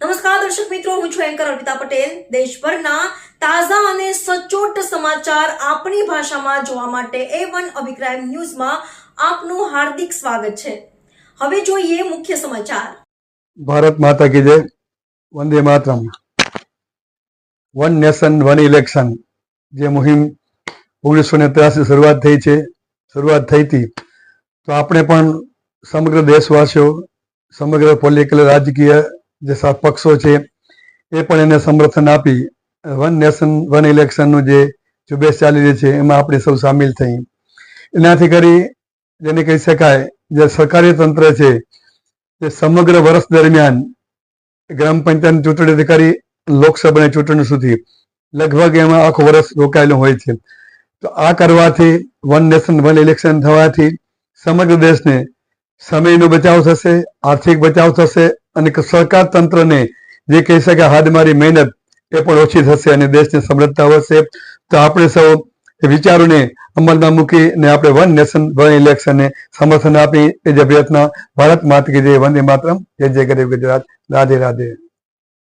નમસ્કાર દર્શક મિત્રો, હું છું એન્કર અર્પિતા પટેલ. દેશભરના તાજા અને સચોટ સમાચાર આપણી ભાષામાં જોવા માટે એ વન અભિપ્રાય ન્યૂઝમાં આપનું હાર્દિક સ્વાગત છે. હવે જોઈએ મુખ્ય સમાચાર. ભારત માતા કી જય. Vande Mataram. One nation one election જે મુહિમ ઓગણીસો ને ત્રાસી શરૂઆત થઈ છે, શરૂઆત થઈ હતી. તો આપણે પણ સમગ્ર દેશવાસીઓ, સમગ્ર પોલિટિકલ રાજકીય જે સાત પક્ષો છે, એ પણ એને સમર્થન આપી. વન નેશન, વન ઇલેક્શનનું જે ઝુંબેશ ચાલી રહી છે, એમાં આપણે સૌ સામેલ થઈ. એનાથી કરી જેને કહી શકાય, જે સરકારી તંત્ર છે, તે સમગ્ર વર્ષ દરમિયાન ગ્રામ પંચાયત ચૂંટણી અધિકારી લોકસભાની ચૂંટણી સુધી લગભગ એમાં આખું વર્ષ રોકાયેલું હોય છે. તો આ કરવાથી, વન નેશન, વન ઇલેક્શન થવાથી સમગ્ર દેશને સમયનો બચાવ થશે, આર્થિક બચાવ થશે અને સરકાર તંત્રને જે કહી શકાય હાડમારી મહેનત એ પણ ઓછી થશે અને દેશની સમૃદ્ધતા વધશે તો આપણે સૌ વિચારોને અમલમાં મૂકીને આપણે વન નેશન, વન ઇલેક્શનને સમર્થન આપી એ જે પ્રયત્ન ભારત માત કે જે વંદે માતરમ. જય જય ગરીબ ગુજરાત. રાધે રાધે.